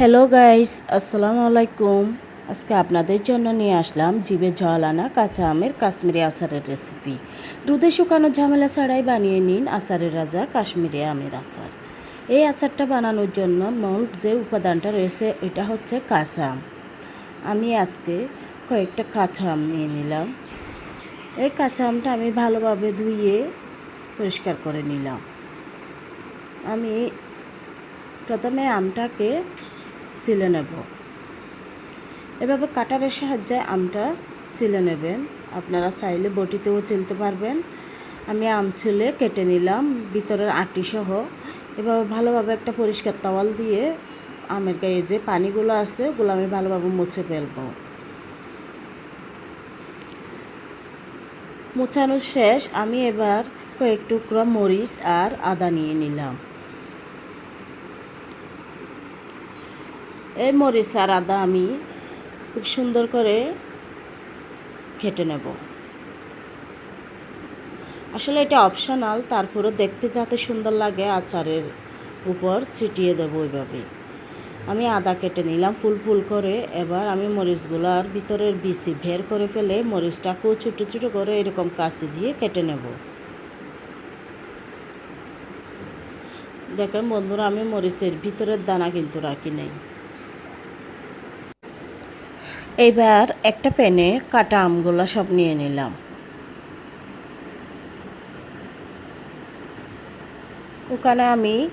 Hello guys আসসালামু আলাইকুম আজকে আপনাদের জন্য নিয়ে আসলাম জিভে জল আনা কাঁচা আমের কাশ্মীরি আচারের রেসিপি দুধে শুকানো ঝামেলা ছাড়াই বানিয়ে নিন আচারের রাজা কাশ্মীরি আমের আচার। এই আচারটা বানানোর জন্য মূল যে উপাদানটা রয়েছে, এটা হচ্ছে কাঁচা আম। আমি আজকে কয়েকটা কাঁচা আম নিয়ে নিলাম। এই কাঁচা আমটা আমি ভালোভাবে ধুয়ে পরিষ্কার করে নিলাম। আমি প্রথমে আমটাকে ছিলে নেব। এভাবে কাটারের সাহায্যে আমটা ছিলে নেবেন। আপনারা চাইলে বটিতেও চিলতে পারবেন। আমি আম ছিলে কেটে নিলাম, ভিতরের আটি সহ এভাবে ভালোভাবে একটা পরিষ্কার তাওয়াল দিয়ে আমের গায়ে যে পানিগুলো আছে, ওগুলো আমি ভালোভাবে মুছে ফেলব। মোছানো শেষ, আমি এবার কয়েক টুকরা মরিচ আর আদা নিয়ে নিলাম। এই মরিচ আর আদা আমি খুব সুন্দর করে কেটে নেব। আসলে এটা অপশনাল তারপরে দেখতে যাতে সুন্দর লাগে, আচারের উপর ছিটিয়ে দেবো ওইভাবে। আমি আদা কেটে নিলাম ফুল ফুল করে, এবার আমি মরিচগুলোর ভিতরের বিচি ভের করে ফেলে মরিচটাকেও ছোটো ছোটো করে এরকম কাঁচি দিয়ে কেটে নেব। দেখেন বন্ধুরা, আমি মরিচের ভিতরের দানা কিন্তু রাখি নাই। এবার একটা প্যানে কাটা আমগুলা সব নিয়ে নিলাম। ওখানে আমি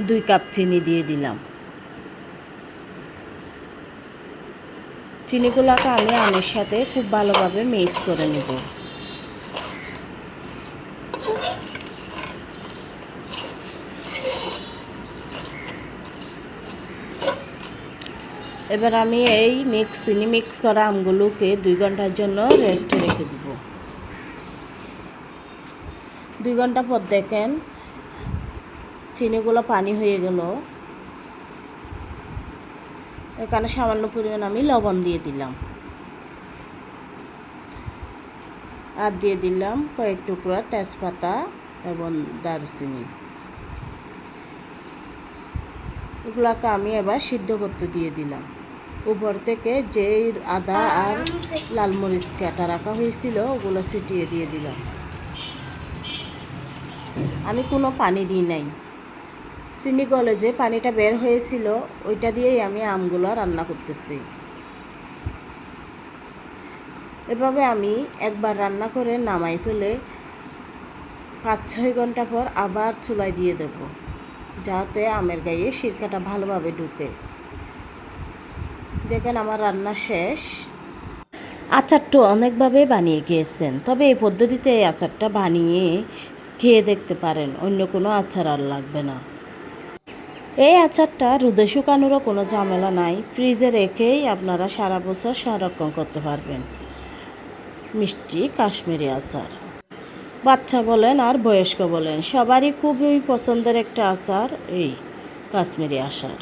দুই কাপ চিনি দিয়ে দিলাম। চিনিগুলোকে আমি আমের সাথে খুব ভালোভাবে মিক্স করে নেব। এবার আমি এই মিক্স, চিনি মিক্স করা আমগুলোকে দুই ঘণ্টার জন্য রেস্টে রেখে দেব। দুই ঘণ্টা পর দেখেন চিনিগুলো পানি হয়ে গেল। এখানে সামান্য পরিমাণ আমি লবণ দিয়ে দিলাম। আর দিয়ে দিলাম কয়েক টুকরা তেজপাতা এবং দারুচিনি। এগুলাকে আমি এবার সিদ্ধ করতে দিয়ে দিলাম। উপর থেকে যেই আদা আর লাল মরিচ কাটা রাখা হয়েছিল, ওগুলো ছিটিয়ে দিয়ে দিলাম। আমি কোনো পানি দিই নাই। চিনি গলে যে পানিটা বের হয়েছিল, ওইটা দিয়েই আমি আমগুলো রান্না করতেছি। এভাবে আমি একবার রান্না করে নামাই ফেলে পাঁচ ছয় ঘণ্টা পর আবার চুলায় দিয়ে দেব, যাতে আমের গায়ে সিরকাটা ভালোভাবে ঢুকে। দেখেন আমার রান্না শেষ। আচারটা অনেকভাবে বানিয়ে খেয়েছেন, তবে এই পদ্ধতিতে এই আচারটা বানিয়ে খেয়ে দেখতে পারেন, অন্য কোনো আচার আর লাগবে না। এই আচারটা রোদে শুকানোরও কোনো ঝামেলা নাই, ফ্রিজে রেখেই আপনারা সারা বছর সংরক্ষণ করতে পারবেন। মিষ্টি কাশ্মীরি আচার। বাচ্চা বলেন আর বয়স্ক বলেন, সবারই খুবই পছন্দের একটা আচার এই কাশ্মীরি আচার।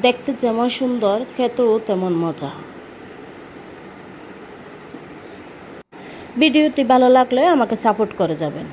দেখতে যেমন সুন্দর খেতেও তেমন মজা। ভিডিওটি ভালো লাগলে আমাকে সাপোর্ট করে যাবেন।